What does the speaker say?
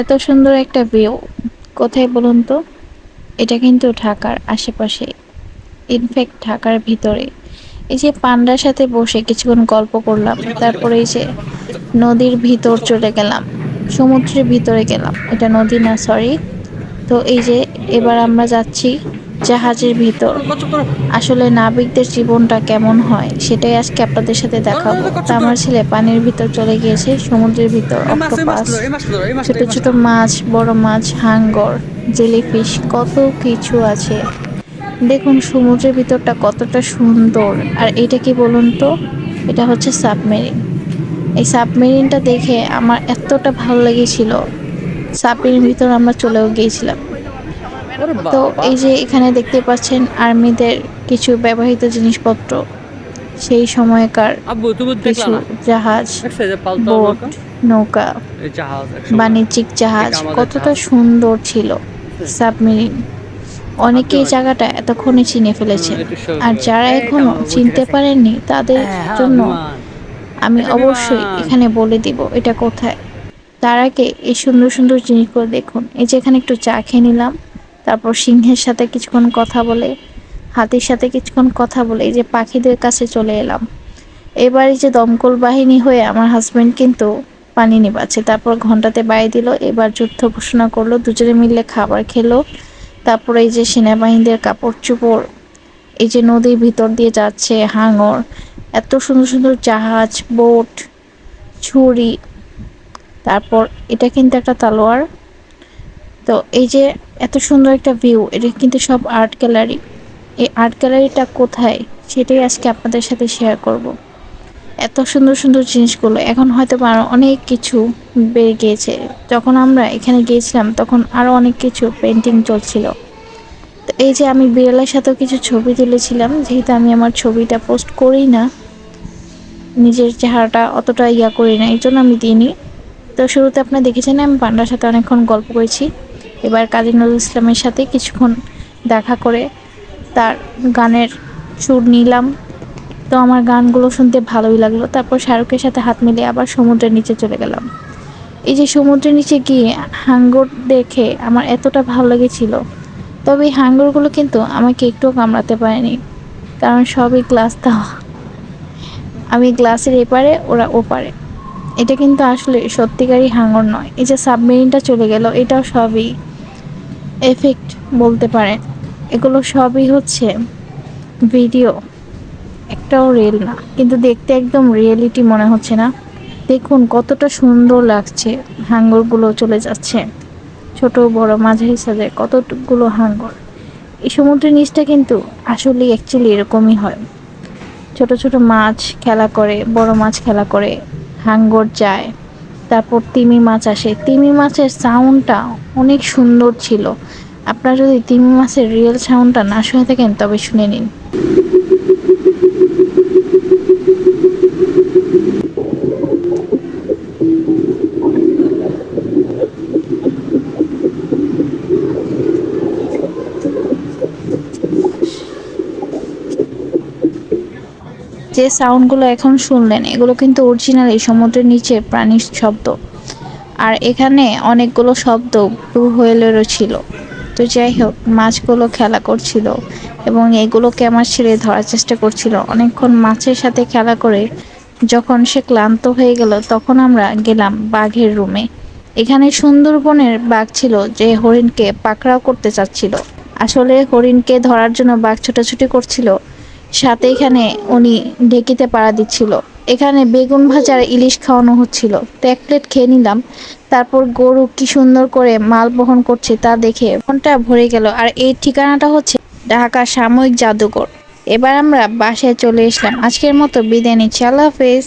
এত সুন্দর একটা ভিউ কোথায় বলুন তো? এটা কিন্তু ঢাকার আশেপাশে। ইনফ্যাক্ট ঢাকার ভিতরে। এই যে পান্ডার সাথে বসে কিছুক্ষণ গল্প করলাম, তারপরে এই যে নদীর ভিতর চলে গেলাম, সমুদ্রের ভিতরে গেলাম। এটা নদী না সরি তো এই যে এবার আমরা যাচ্ছি জাহাজের ভিতর। আসলে নাবিকদের জীবনটা কেমন হয় সেটাই আজকে আপনাদের সাথে দেখাবো। তা আমার ছেলে পানির ভিতর চলে গিয়েছে সমুদ্রের ভিতর অক্টোপাস ছোট ছোট মাছ বড় মাছ হাঙ্গর জেলিফিশ কত কিছু আছে। দেখুন সমুদ্রের ভিতরটা কতটা সুন্দর। আর এটা কি বলুন তো? এটা হচ্ছে সাবমেরিন। এই সাবমেরিনটা দেখে আমার এতটা ভালো লেগেছিল। সাবমেরিন ভিতর আমরা চলেও গিয়েছিলাম। তো এই যে এখানে দেখতে পাচ্ছেন আর্মিদের কিছু ব্যবহৃত জিনিসপত্র সেই সময়কার কিছু জাহাজ বোট নৌকা। বাণিজ্যিক জাহাজ কতটা সুন্দর ছিল। সাবমেরিন। অনেকেই। জায়গাটা এতক্ষণে চিনে সরে আর যারা এখনও চিনতে পারেননি তাদের হ্যাঁ, জন্য আমি অবশ্যই এখানে বলে দিব এটা কোথায়। তার আগে এই সুন্দর সুন্দর জিনিসগুলো দেখুন। এই যে এখানে একটু চা খেয়ে নিলাম। তারপর সিংহের সাথে কিছুক্ষণ কথা বলে, হাতির সাথে কিছুক্ষণ কথা বলে এই যে পাখিদের কাছে চলে এলাম। এবার এই যে দমকল বাহিনী হয়ে আমার হাজব্যান্ড কিন্তু পানি নিবাচ্ছে। তারপর ঘন্টাতে বাড়ি দিল, এবার যুদ্ধ ঘোষণা করল, দুজনে মিলে খাবার খেলো। তারপরে এই যে সেনাবাহিনীদের কাপড় চোপড়, এই যে নদীর ভিতর দিয়ে যাচ্ছে হাঙর, এত সুন্দর সুন্দর জাহাজ, বোট, ছুরি, তারপর এটা কিন্তু একটা তালোয়ার। তো এই যে এত সুন্দর একটা ভিউ এটা কিন্তু সব আর্ট গ্যালারি এই আর্ট গ্যালারিটা কোথায়? সেটাই আজকে আপনাদের সাথে শেয়ার করব। এত সুন্দর সুন্দর জিনিসগুলো। এখন হয়তো অনেক কিছু বেড়ে গিয়েছে। যখন আমরা এখানে গিয়েছিলাম, তখন আরও অনেক কিছু পেন্টিং চলছিল। তো এই যে আমি বিড়ালের সাথেও কিছু ছবি তুলেছিলাম, যেহেতু আমি আমার ছবিটা পোস্ট করি না, নিজের চেহারাটা অতটা ইয়া করি না, এই জন্য আমি দিইনি। তো শুরুতে আপনারা দেখেছেন, আমি পান্ডার সাথে অনেকক্ষণ গল্প করেছি। এবার কাজী নজরুল ইসলামের সাথে কিছুক্ষণ দেখা করে তার গানের সুর নিলাম। তো আমার গানগুলো শুনতে ভালোই লাগল। তারপর শাহরুখের সাথে হাত মিলিয়ে আবার সমুদ্রের নিচে চলে গেলাম। এই যে সমুদ্রের নিচে গিয়ে হাঙ্গর দেখে আমার এতটা ভালো লেগেছিল। তবে এই হাঙ্গরগুলো কিন্তু আমাকে একটুও কামড়াতে পারেনি। কারণ সবই গ্লাস দেওয়া। আমি গ্লাসের এপারে, ওরা ওপারে। এটা কিন্তু আসলে সত্যিকারই হাঙ্গর নয়। এই যে সাবমেরিনটা চলে গেল, এটাও সবই। এফেক্ট বলতে পারেন এগুলো সবই হচ্ছে ভিডিও। একটাও রিয়েল না। কিন্তু দেখতে একদম রিয়েলিটি মনে হচ্ছে না। দেখুন কতটা সুন্দর লাগছে হাঙ্গরগুলো চলে যাচ্ছে। ছোট, বড়, মাঝারি সাজে কতগুলো হাঙ্গর। এই সমুদ্রের নিচটা কিন্তু আসলে অ্যাকচুয়ালি এরকমই হয়। ছোট ছোট মাছ খেলা করে, বড় মাছ খেলা করে হাঙ্গর যায়। তারপর তিমি মাছ আসে। তিমি মাছের সাউন্ডটা অনেক সুন্দর ছিল। আপনারা যদি তিমি মাছের রিয়েল সাউন্ডটা না শুনে থাকেন, তবে শুনে নিন। যে সাউন্ডগুলো এখন শুনলেন, এগুলো কিন্তু অরিজিনাল এই সমুদ্রের নিচে প্রাণীর শব্দ। আর এখানে অনেকগুলো শব্দ ব্লু হোয়েলেরও ছিল তো যাই হোক, মাছগুলো খেলা করছিল এবং এগুলোকে আমার ছেড়ে ধরার চেষ্টা করছিল। অনেকক্ষণ মাছের সাথে খেলা করে যখন সে ক্লান্ত হয়ে গেল, তখন আমরা গেলাম বাঘের রুমে এখানে সুন্দরবনের বাঘ ছিল যে হরিণকে পাকড়াও করতে চাচ্ছিল। আসলে হরিণকে ধরার জন্য বাঘ ছোটাছুটি করছিল। সাথে এখানে উনি ঢেকিতে পাড়া দিচ্ছিল। এখানে বেগুন ভাজার ইলিশ খাওয়ানো হচ্ছিল। তো এক প্লেট খেয়ে নিলাম। তারপর গরু কি সুন্দর করে মাল বহন করছে তা দেখে ফোনটা ভরে গেল। আর এই ঠিকানাটা হচ্ছে ঢাকা সাময়িক জাদুঘর। এবার আমরা বাসায় চলে এসলাম। আজকের মতো বিদায় নিচ্ছি। আল্লাহ হাফেজ।